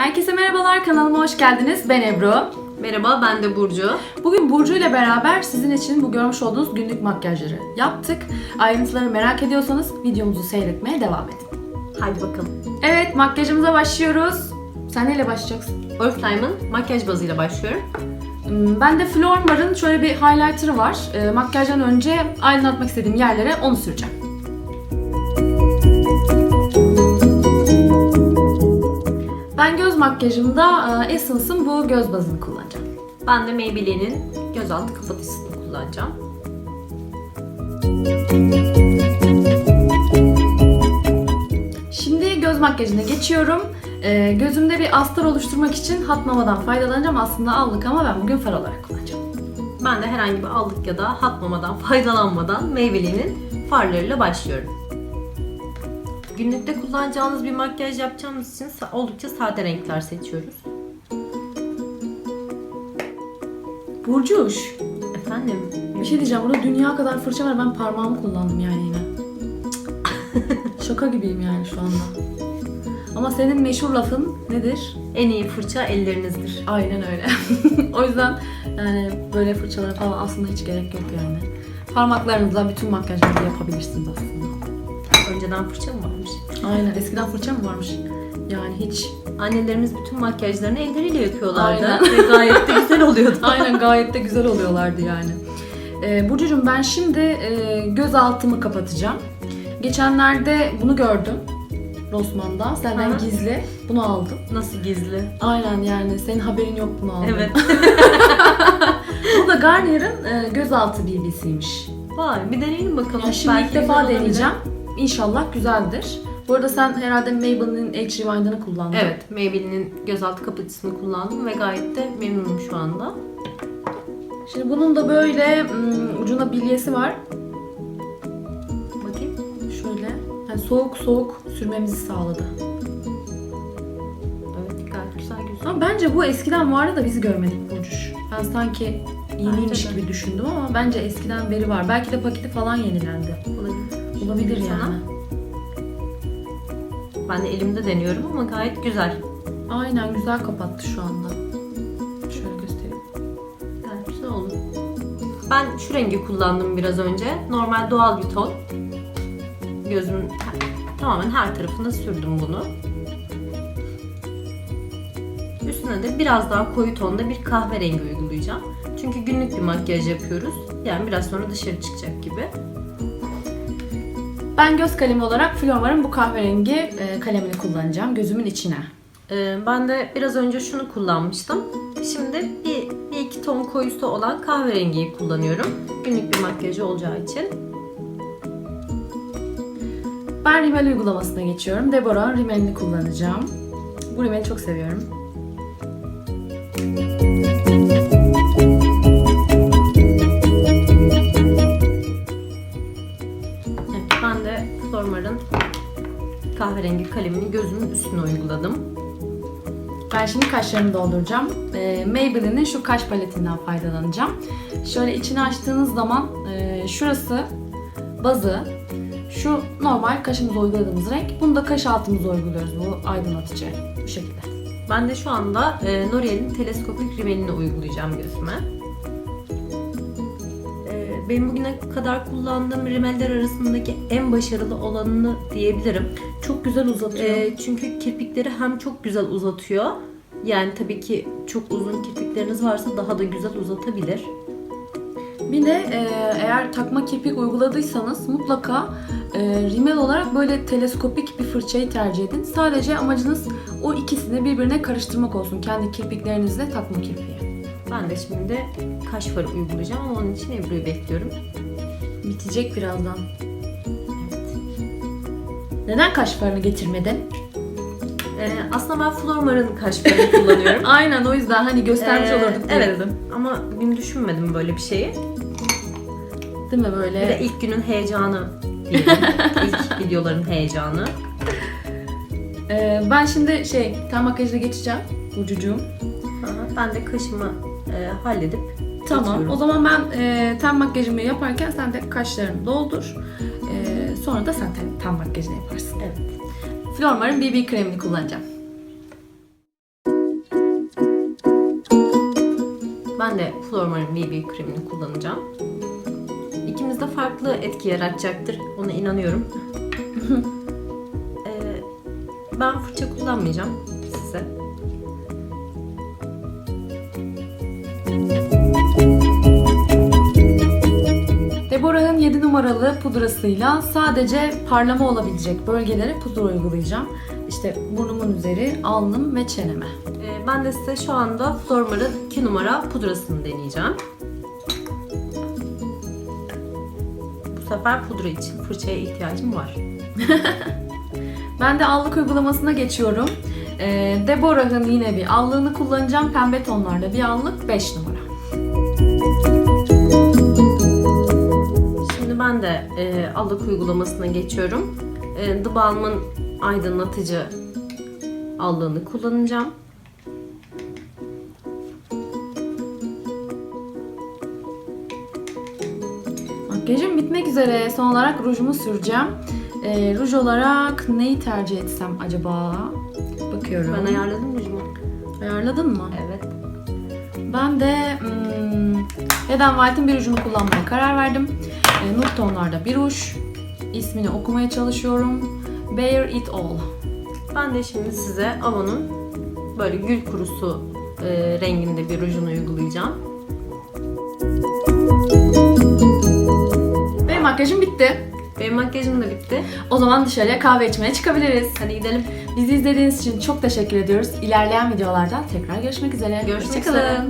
Herkese merhabalar, kanalıma hoş geldiniz. Ben Ebru. Merhaba ben de Burcu. Bugün Burcu ile beraber sizin için bu görmüş olduğunuz günlük makyajları yaptık. Ayrıntıları merak ediyorsanız videomuzu seyretmeye devam edin. Haydi bakalım. Evet, makyajımıza başlıyoruz. Sen neyle başlayacaksın? Oriflame'ın makyaj bazıyla başlıyorum. Hmm, Ben de Flormar'ın şöyle bir highlighter'ı var. E, makyajdan önce aydınlatmak istediğim yerlere onu süreceğim. Ben göz makyajımda e, Essence'ın bu göz bazını kullanacağım. Ben de Maybelline'in gözaltı kapatıcısını kullanacağım. Şimdi göz makyajına geçiyorum. Ee, gözümde bir astar oluşturmak için hat mamadan faydalanacağım. Aslında allık ama ben bugün far olarak kullanacağım. Ben de herhangi bir allık ya da hat mamadan faydalanmadan Maybelline'in farlarıyla başlıyorum. Günlükte kullanacağınız bir makyaj yapacağımız için oldukça sade renkler seçiyoruz. Burcuş, Efendim? bir şey diyeceğim. Burada dünya kadar fırça var. Ben parmağımı kullandım yani yine. Şaka gibiyim yani şu anda. Ama senin meşhur lafın nedir? En iyi fırça ellerinizdir. Aynen öyle. o yüzden yani böyle fırçalara falan aslında hiç gerek yok yani. Parmaklarınızla bütün makyajları yapabilirsiniz aslında. Önceden fırça mı varmış? Aynen. Eskiden fırça mı varmış? Yani hiç Annelerimiz bütün makyajlarını elleriyle yapıyorlardı Aynen. ve gayet de güzel oluyordu. Aynen gayet de güzel oluyorlardı yani. Ee, Burcucuğum ben şimdi e, göz altımı kapatacağım. Geçenlerde bunu gördüm. Rossmann'da. Senden Hı. gizli. Bunu aldım. Nasıl gizli? Aynen yani senin haberin yok bunu aldım. Evet. Bu da Garnier'ın e, gözaltı BB'siymiş. Vay bir deneyelim bakalım. Yani şimdi Belki ilk defa deneyeceğim. İnşallah güzeldir. Bu arada sen herhalde Maybelline'in Age Rewind'ını kullandın. Evet, Maybelline'in gözaltı kapatıcısını kullandım ve gayet de memnunum şu anda. Şimdi bunun da böyle mm, ucunda bilyesi var. Bakayım. Şöyle. Yani soğuk soğuk sürmemizi sağladı. Evet, gayet güzel gözüküyor. Ama bence bu eskiden vardı da biz görmedik Burcuş. Ben sanki yeniymiş gibi düşündüm ama bence eskiden beri var. Belki de paketi falan yenilendi. Olabilir. Olabilir yani. Ben de elimde deniyorum ama gayet güzel. Aynen güzel kapattı şu anda. Şöyle göstereyim. Gayet güzel oldu. Ben şu rengi kullandım biraz önce. Normal doğal bir ton. Gözümün tamamen her tarafına sürdüm bunu. Üstüne de biraz daha koyu tonda bir kahverengi uygulayacağım. Çünkü günlük bir makyaj yapıyoruz. Yani biraz sonra dışarı çıkacak gibi. Ben göz kalemi olarak Flormar'ın bu kahverengi e, kalemini kullanacağım gözümün içine. Ee, ben de biraz önce şunu kullanmıştım. Şimdi bir, bir iki ton koyusu olan kahverengiyi kullanıyorum. Günlük bir makyajı olacağı için. Ben rimel uygulamasına geçiyorum. Deborah'ın rimelini kullanacağım. Bu rimeli çok seviyorum. Ben de Flormar'ın kahverengi kalemini gözümün üstüne uyguladım. Ben şimdi kaşlarımı dolduracağım. E, Maybelline'in şu kaş paletinden faydalanacağım. Şöyle içini açtığınız zaman e, şurası bazı, şu normal kaşımıza uyguladığımız renk. Bunu da kaş altımıza uyguluyoruz bu aydınlatıcı bu şekilde. Ben de şu anda e, L'Oreal'in teleskopik rimelini uygulayacağım gözüme. Benim bugüne kadar kullandığım rimeller arasındaki en başarılı olanını diyebilirim. Çok güzel uzatıyor. E, çünkü kirpikleri hem çok güzel uzatıyor. Yani tabii ki çok uzun kirpikleriniz varsa daha da güzel uzatabilir. Bir de e, eğer takma kirpik uyguladıysanız mutlaka e, rimel olarak böyle teleskopik bir fırçayı tercih edin. Sadece amacınız o ikisini birbirine karıştırmak olsun. Kendi kirpiklerinizle takma kirpiği. Ben de şimdi kaş farı uygulayacağım ama onun için Ebru'yu bekliyorum. Bitecek birazdan. Neden kaş farını getirmedin? Ee, aslında ben Flormar'ın kaş farını kullanıyorum. Aynen o yüzden hani göstermiş Ee, olurduk diye evet. dedim. Ama bugün düşünmedim böyle bir şeyi. Değil mi Bir de böyle? ilk günün heyecanı diyelim. ilk videoların heyecanı. Ee, ben şimdi şey ten makyajına geçeceğim. Burcucuğum. Aha, Ben de kaşımı e, halledip Tamam. Getiriyorum. O zaman ben e, ten makyajımı yaparken sen de kaşlarını doldur. E, sonra da sen ten, ten makyajını yaparsın. Evet. Flormar'ın BB kremini kullanacağım. Ben de Flormar'ın BB kremini kullanacağım. İkimizde farklı etki yaratacaktır. Ona inanıyorum. e, ben fırça kullanmayacağım size. 7 numaralı pudrasıyla sadece parlama olabilecek bölgelere pudra uygulayacağım. İşte burnumun üzeri, alnım ve çeneme. Ee, ben de size şu anda Flormar'ın 2 numara pudrasını deneyeceğim. Bu sefer pudra için fırçaya ihtiyacım var. Ben de allık uygulamasına geçiyorum. Ee, Deborah'ın yine bir allığını kullanacağım. Pembe tonlarda bir allık 5 numara. Ben de e, allık uygulamasına geçiyorum. E, The Balm'ın aydınlatıcı allığını kullanacağım. Makyajım bitmek üzere. Son olarak rujumu süreceğim. Ee, ruj olarak neyi tercih etsem acaba? Bakıyorum. Ben ayarladım rujumu. Ayarladın mı? Evet. Ben de hmm, Head n White'ın bir rujunu kullanmaya karar verdim. E, nude tonlarda bir ruj. İsmini okumaya çalışıyorum. Bare It All. Ben de şimdi size Avon'un böyle gül kurusu e, renginde bir rujunu uygulayacağım. Benim makyajım bitti. Benim makyajım da bitti. O zaman dışarıya kahve içmeye çıkabiliriz. Hadi gidelim. Bizi izlediğiniz için çok teşekkür ediyoruz. İlerleyen videolarda tekrar görüşmek üzere. Görüşmek üzere.